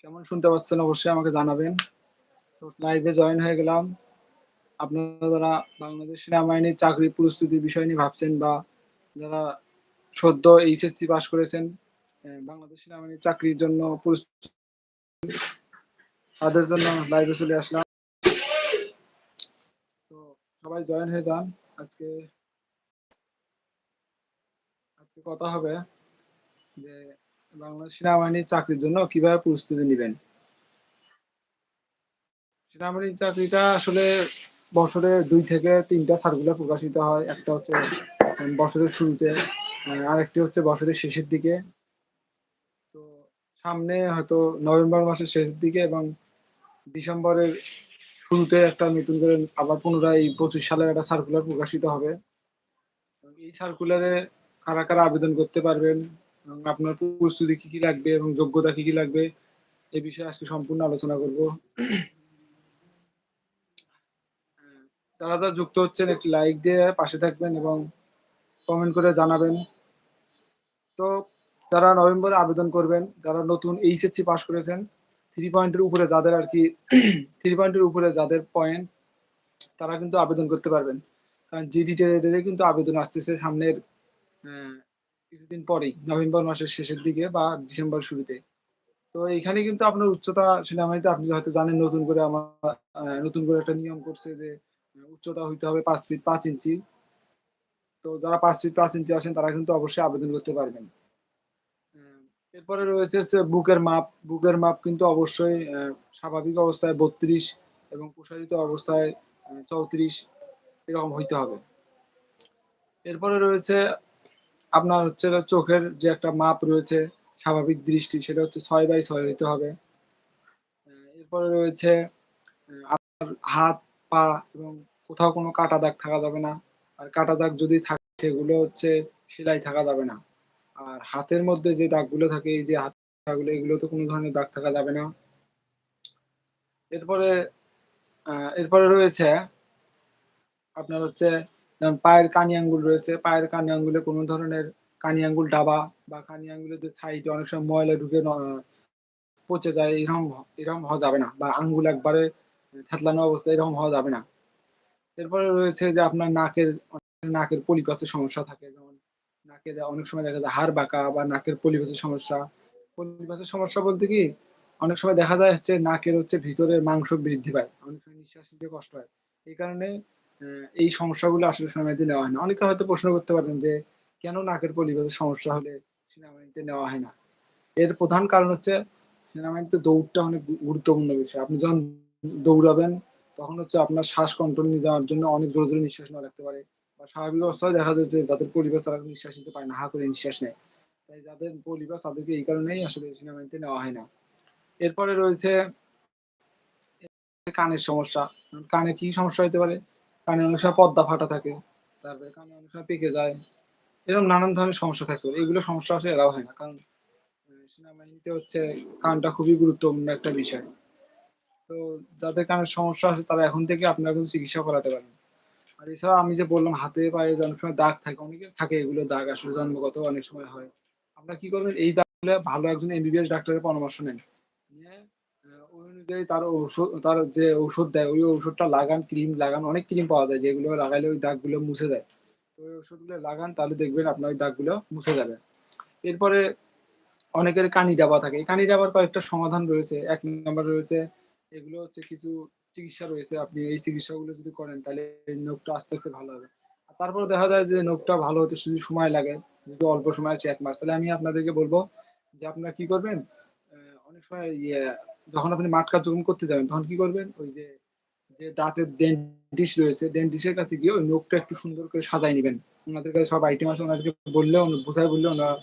কেমন শুনতে পাচ্ছেন অবশ্যই আমাকে জানাবেন। তো লাইভে জয়েন হয়ে গেলাম। আপনারা যারা বাংলাদেশ সেনাবাহিনীর চাকরির প্রস্তুতির বিষয় নিয়ে ভাবছেন বা যারা সদ্য এইচএসসি পাস করেছেন, বাংলাদেশ সেনাবাহিনীর চাকরির জন্য তাদের জন্য লাইভে চলে আসলাম। তো সবাই জয়েন হয়ে যান। আজকে আজকে কথা হবে যে বাংলাদেশ সেনাবাহিনীর চাকরির জন্য কীভাবে প্রস্তুতি নেবেন সেনাবাহিনীর চাকরিটা আসলে বছরে দুই থেকে ৩ টা সার্কুলার প্রকাশিত হয়। একটা হচ্ছে বছরের শুরুতে, আরেকটি হচ্ছে বছরের শেষের দিকে। তো সামনে হয়তো নভেম্বর মাসের শেষের দিকে এবং ডিসেম্বরের শুরুতে একটা নতুন করে আবার পুনরায় ২৫ সালের একটা সার্কুলার প্রকাশিত হবে। এই সার্কুলারে কারা, কারা আবেদন করতে পারবেন এবং আপনার প্রস্তুতি কি, কি লাগবে এবং যোগ্যতা কি, কি লাগবে এ বিষয়ে আজকে সম্পূর্ণ আলোচনা করব। হ্যাঁ, যারা, যারা যুক্ত হচ্ছেন একটি লাইক দিয়ে পাশে থাকবেন এবং কমেন্ট করে জানাবেন। তো যারা নভেম্বরে আবেদন করবেন, যারা নতুন এইচএসসি পাস করেছেন, থ্রি পয়েন্টের উপরে যাদের আরকি 3 পয়েন্টের উপরে যাদের পয়েন্ট তারা কিন্তু আবেদন করতে পারবেন। কারণ জিডি টেটের কিন্তু আবেদন আসতেছে সামনের অ্যা কিছুদিন পরেই, নভেম্বর মাসের শেষের দিকে বা ডিসেম্বর শুরুতে। তো এখানে কিন্তু আপনার উচ্চতা সেনাবাহিনীতে আপনি হয়তো জানেন নতুন করে আমার নতুন করে একটা নিয়ম করছে যে উচ্চতা হইতে হবে ৫ ফিট ৫ ইঞ্চি। তো যারা ৫ ফিট ৫ ইঞ্চি আছেন তারা কিন্তু অবশ্যই আবেদন করতে পারবেন। এরপরে রয়েছে হচ্ছে বুকের মাপ। বুকের মাপ কিন্তু অবশ্যই স্বাভাবিক অবস্থায় ৩২ এবং প্রসারিত অবস্থায় চৌত্রিশ এরকম হইতে হবে। এরপরে রয়েছে আপনার হচ্ছে চোখের যে একটা মাপ রয়েছে স্বাভাবিক দৃষ্টি সেটা হচ্ছে ৬/৬ হইতে হবে। এরপরে রয়েছে আপনার হাত, পা এবং কোথাও কোনো কাটা দাগ থাকা যাবে না। আর কাটা দাগ যদি থাকে সেগুলো হচ্ছে সেলাই থাকা যাবে না। আর হাতের মধ্যে যে দাগগুলো থাকে এই যে হাতের দাগগুলো এগুলোতে কোনো ধরনের দাগ থাকা যাবে না। এরপরে এরপরে রয়েছে আপনার হচ্ছে যেমন পায়ের কানি আঙ্গুল রয়েছে। পায়ের কানি আঙ্গুলে কোনো ধরনের কানি আঙ্গুল ডাবা বা কানি আঙ্গুলের যে সাইডে অনেক সময় ময়লা ঢুকে পচে যায়, এরকম এরকম হওয়া যাবে না। বা আঙ্গুল একবারে থেতলানো অবস্থায় এরকম হওয়া যাবে না। এরপরে রয়েছে যে আপনার নাকের নাকের পলিপাসের সমস্যা থাকে। যেমন নাকের অনেক সময় দেখা যায় হাড় বাঁকা বা নাকের পলিপাসের সমস্যা। পলিপাসের সমস্যা বলতে কি, অনেক সময় দেখা যায় হচ্ছে নাকের হচ্ছে ভিতরে মাংস বৃদ্ধি পায়। অনেক সময় নিঃশ্বাস নিতে কষ্ট হয়। এই কারণে এই সমস্যাগুলো আসলে সেনাবাহিনীতে নেওয়া হয় না। অনেকে হয়তো প্রশ্ন করতে পারেন যে কেন নাকের পলিপাসের সমস্যা হলে সেনাবাহিনীতে নেওয়া হয় না? এর প্রধান কারণ হচ্ছে সেনাবাহিনীতে দৌড়টা অনেক গুরুত্বপূর্ণ বিষয়। আপনি যখন দৌড়াবেন তখন হচ্ছে আপনার শ্বাস কন্ট্রোল নিয়ে যাওয়ার জন্য অনেক জোরে, জোরে নিঃশ্বাস নেওয়া লাগতে পারে। বা স্বাভাবিক অবস্থায় দেখা যায় যে যাদের পলিপাস তারা নিঃশ্বাস নিতে পারে না। হা করে নিঃশ্বাস নেয়। তাই যাদের পলিপাস তাদেরকে এই কারণেই আসলে সেনাবাহিনীতে নেওয়া হয় না। এরপরে রয়েছে কানের সমস্যা। কানে কি সমস্যা হইতে পারে? কানে অনেক সময় পর্দা ফাটা থাকে। তারপরে কানে অনেক সময় পেকে যায়। এরকম নানান ধরনের সমস্যা থাকে। এগুলো সমস্যা আসলে এড়াও হয় না। কারণ সেনাবাহিনীতে হচ্ছে কানটা খুবই গুরুত্বপূর্ণ একটা বিষয়। তো যাদের কানের সমস্যা আছে তারা এখন থেকে আপনারা কিন্তু চিকিৎসা করাতে পারেন। আর এছাড়া আমি যে বললাম হাতে পায়ে অনেক সময় দাগ থাকে, অনেকের থাকে এগুলো দাগ আসলে জন্মগত অনেক সময় হয়। আপনারা কি করবেন এই দাগগুলো ভালো একজন এমবিবিএস ডাক্তারের পরামর্শ নেন। নিয়ে অনুযায়ী তার ঔষধ তার যে ঔষধ দেয় ওই ঔষধটা লাগান, ক্রিম লাগান। অনেক ক্রিম পাওয়া যায় যেগুলো লাগাইলে ওই দাগগুলো মুছে দেয়। তো ওই ওষুধগুলো লাগান তাহলে দেখবেন আপনার ওই দাগগুলো মুছে যাবে। এরপরে অনেকের কানি ডাবা থাকে। কানি ডাবার কয়েকটা সমাধান রয়েছে। ১ নাম্বার রয়েছে এগুলো হচ্ছে কিছু চিকিৎসা রয়েছে। আপনি এই চিকিৎসাগুলো যদি করেন তাহলে নখটা আস্তে, আস্তে ভালো হবে। তারপরে দেখা যায় যে নখটা ভালো হতে শুধু সময় লাগে, যদি অল্প সময় আছে এক মাস তাহলে আমি আপনাদেরকে বলব যে আপনারা কি করবেন? অনেক সময় ইয়ে যখন আপনি মাঠ কার্যক্রম করতে যাবেন তখন কি করবেন? ওই যে, যে দাঁতের ডেন্টিস্ট রয়েছে, ডেন্টিস্টের কাছে গিয়ে ওই নখটা একটু সুন্দর করে সাজায় নিবেন। ওনাদের কাছে সব আইটেম আছে উনাদেরকে বললে বুঝায় বললে ওনারা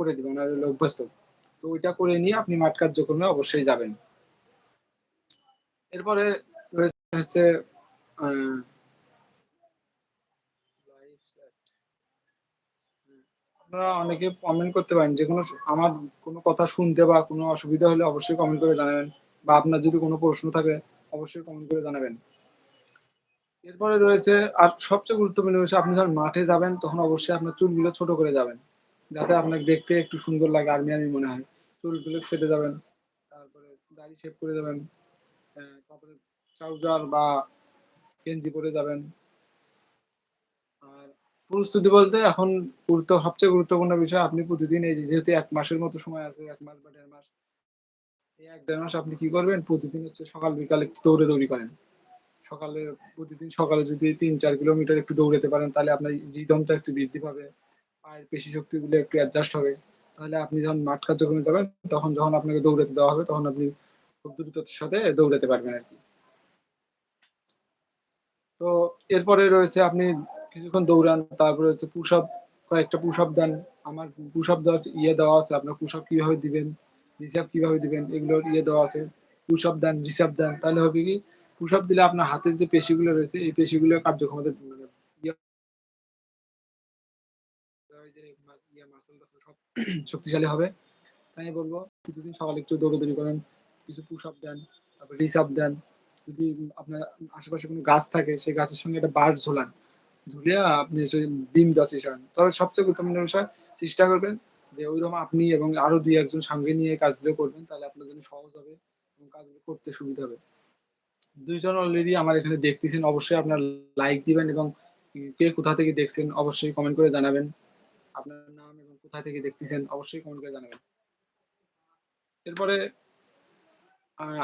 করে দিবে। হলো অভ্যস্ত। তো ওইটা করে নিয়ে আপনি মাঠ কার্যক্রমে অবশ্যই যাবেন। এরপরে হচ্ছে আপনারা অনেকে কমেন্ট করতে পারেন। যেকোনো স আমার কোনো কথা শুনতে বা কোনো অসুবিধা হলে অবশ্যই কমেন্ট করে জানাবেন। বা আপনার যদি কোনো প্রশ্ন থাকে অবশ্যই কমেন্ট করে জানাবেন। এরপরে রয়েছে আর সবচেয়ে গুরুত্বপূর্ণ বিষয় আপনি যখন মাঠে যাবেন তখন অবশ্যই আপনার চুলগুলো ছোট করে যাবেন। যাতে আপনাকে দেখতে একটু সুন্দর লাগে আর্মি, আর্মি মনে হয়। চুলগুলো ছেটে যাবেন। তারপরে দাড়ি শেভ করে যাবেন তারপরে ট্রাউজার বা গেঞ্জি পরে যাবেন আর প্রস্তুতি বলতে এখন গুরুত্ব সবচেয়ে গুরুত্বপূর্ণ বিষয় আপনি প্রতিদিন এই যেহেতু এক মাসের মতো সময় আছে এক মাস বা দেড় মাস এক দেড় মাস আপনি কি করবেন? প্রতিদিন হচ্ছে সকাল বিকালে দৌড়ে দৌড়ি করেন। সকালে প্রতিদিন সকালে যদি তিন চার কিলোমিটার একটু দৌড়াতে পারেন, তাহলে আপনার রিদমটা একটু বৃদ্ধি পাবে, পায়ের পেশি শক্তিগুলো একটু অ্যাডজাস্ট হবে। তাহলে আপনি যখন মাঠ কার্যক্রমে যাবেন, তখন যখন আপনাকে দৌড়াতে দেওয়া হবে, তখন আপনি খুব দ্রুততার সাথে দৌড়াতে পারবেন আর কি। তো এরপরে রয়েছে আপনি কিছুক্ষণ দৌড়ান, তারপরে হচ্ছে পুশ আপ কয়েকটা পুশ আপ দেন। আমার পুশ আপ দেওয়া ইয়ে দেওয়া আছে, আপনার পুশ আপ কীভাবে দিবেন? রিসার্ভ কীভাবে দিবেন? এগুলোর ইয়ে দেওয়া আছে। পুশ দেন, রিসার্ভ দেন। তাহলে হবে কি? পুশ দিলে আপনার হাতের যে পেশিগুলো রয়েছে, এই পেশিগুলো কার্যক্ষমতা ইয়ে ইয়ে শক্তিশালী হবে। তাই আমি বলব, প্রতিদিন সকালে একটু দৌড়াদৌড়ি করেন। কিছু পুশ আপ দেন, তারপর রিসার্ভ দেন। যদি আপনার আশেপাশে কোনো গাছ থাকে, সেই গাছের সঙ্গে একটা বার ঝোলান। ঝুলিয়ে আপনি ডিম দেওয়ার চেষ্টা করেন। তবে সবচেয়ে গুরুত্বপূর্ণ বিষয়, চেষ্টা করবেন যে ওইরকম আপনি এবং আরও দুই একজন সঙ্গে নিয়ে কাজগুলো করবেন, তাহলে আপনার জন্য সহজ হবে এবং কাজগুলো করতে সুবিধা হবে। দুইজন অলরেডি আমার এখানে দেখতেছেন, অবশ্যই আপনার লাইক দিবেন এবং কে কোথা থেকে দেখছেন অবশ্যই কমেন্ট করে জানাবেন। আপনার নাম এবং কোথা থেকে দেখতেছেন অবশ্যই কমেন্ট করে জানাবেন। এরপরে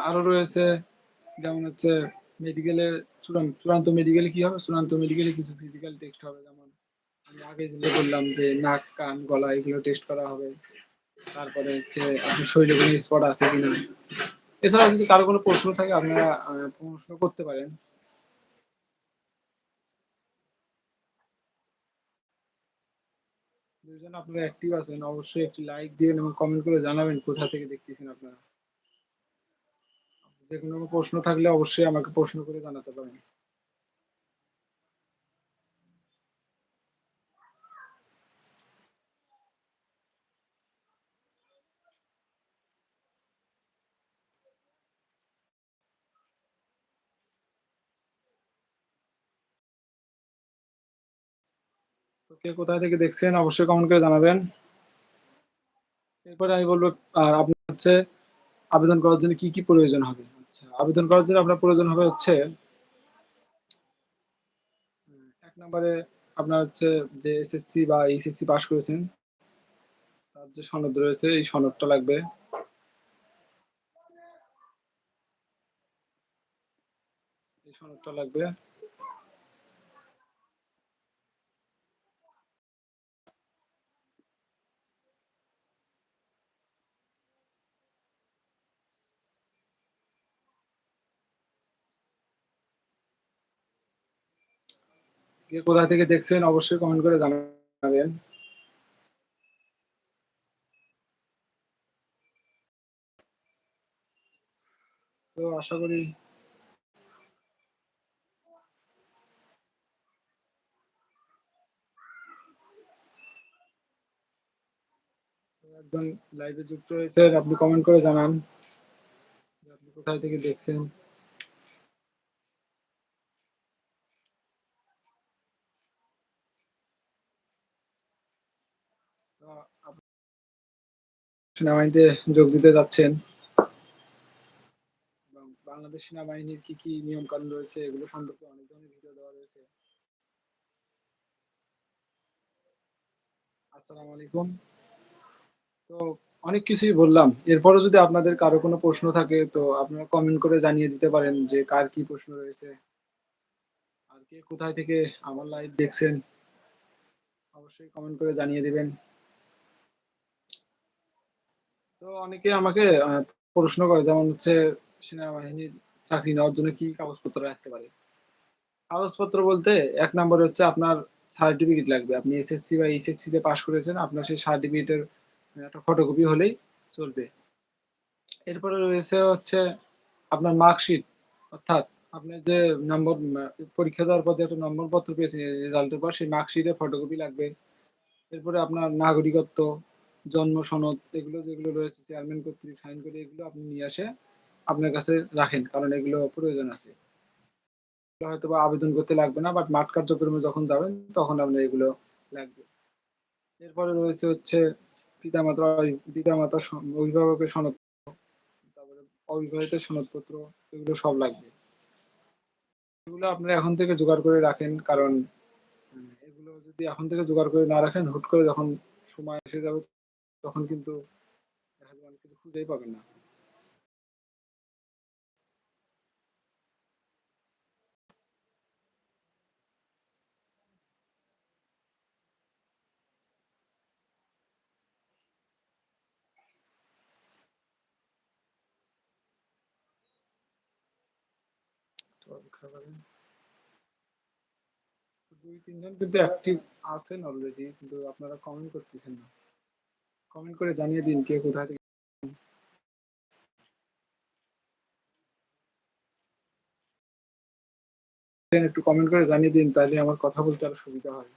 আরও রয়েছে, যেমন হচ্ছে চূড়ান্ত চূড়ান্ত মেডিকেলে কি হবে? চূড়ান্ত মেডিকেলে কিছু ফিজিক্যাল টেস্ট হবে, যেমন আমি আগে যেগুলো বললাম যে নাক, কান, গলা, এগুলো টেস্ট করা হবে। তারপরে হচ্ছে আপনার শরীরে কোনো স্পট আছে কিনা। এছাড়াও যদি কারও কোনো প্রশ্ন থাকে, আপনারা প্রশ্ন করতে পারেন। দুজন আপনারা অ্যাক্টিভ আছেন, অবশ্যই একটি লাইক দিবেন এবং কমেন্ট করে জানাবেন কোথা থেকে দেখতেছেন আপনারা। যে কোনো প্রশ্ন থাকলে অবশ্যই আমাকে প্রশ্ন করে জানাতে পারেন। কে কোথা থেকে দেখছেন, অবশ্যই কমেন্ট করে জানাবেন। এরপরে আমি বলব, আর আপনার হচ্ছে আবেদন করার জন্য কি কি প্রয়োজন হবে? আচ্ছা আবেদন করার জন্য আপনার প্রয়োজন হবে হচ্ছে, এক নম্বরে আপনার হচ্ছে যে এসএসসি বা এইচএসসি পাস করেছেন, তার যে সনদ রয়েছে, এই সনদটা লাগবে। এই সনদটা লাগবে। কে কোথা থেকে দেখছেন, অবশ্যই কমেন্ট করে জানাবেন। তো আশা করি একজন লাইভে যুক্ত হয়েছে আপনি কমেন্ট করে জানান আপনি কোথায় থেকে দেখছেন। সেনাবাহিনীতে যোগ দিতে যাচ্ছেন। বাংলাদেশ সেনাবাহিনীর কি কি রয়েছে, এগুলো সম্পর্কে অনেক ধরনের ভিডিও দেওয়া রয়েছে। আলাইকুম। তো অনেক কিছুই বললাম। এরপরও যদি আপনাদের কারও কোনো প্রশ্ন থাকে, তো আপনারা কমেন্ট করে জানিয়ে দিতে পারেন যে কার কি প্রশ্ন রয়েছে। আর কে কোথায় থেকে আমার লাইভ দেখছেন, অবশ্যই কমেন্ট করে জানিয়ে দিবেন। তো অনেকে আমাকে প্রশ্ন করে, যেমন হচ্ছে সেনাবাহিনীর চাকরি নেওয়ার জন্য কি কাগজপত্র রাখতে পারে? কাগজপত্র বলতে এক নম্বরে হচ্ছে আপনার সার্টিফিকেট লাগবে। আপনি এসএসসি বা এইচএসসি তে পাশ করেছেন, আপনার সেই সার্টিফিকেটের একটা ফটোকপি হলেই চলবে। এরপরে রয়েছে হচ্ছে আপনার মার্কশিট অর্থাৎ আপনার যে নম্বর পরীক্ষা দেওয়ার পর যে একটা নম্বর পত্র পেয়েছেন রেজাল্টের পর সেই মার্কশিটের ফটোকপি লাগবে। এরপরে আপনার নাগরিকত্ব জন্ম, সনদ এগুলো যেগুলো রয়েছে চেয়ারম্যান কর্তৃক সাইন করে এগুলো আপনি নিয়ে আসে, আপনার কাছে রাখেন, কারণ এগুলো প্রয়োজন আছে হয়তো বা আবেদন করতে লাগবে না বাট মাঠ কার্যক্রমে যখন যাবেন, তখন আপনার এগুলো লাগবে এরপরে রয়েছে হচ্ছে পিতামাতা পিতামাতা অভিভাবকের সনদ, তারপরে অবিবাহিত সনদপত্র, এগুলো সব লাগবে। এগুলো আপনারা এখন থেকে জোগাড় করে রাখেন, কারণ এগুলো যদি এখন থেকে জোগাড় করে না রাখেন, হুট করে যখন সময় এসে যাবে তখন কিন্তু দেখা খুঁজেই পাবেন না। একটু অপেক্ষা করেন। ২-৩ জন কিন্তু অ্যাক্টিভ আছেন অলরেডি কিন্তু আপনারা কমেন্ট করতেছেন না। কমেন্ট করে জানিয়ে দিন কে কোথা থেকে একটু কমেন্ট করে জানিয়ে দিন, তাহলে আমার কথা বলতে আরও সুবিধা হয়।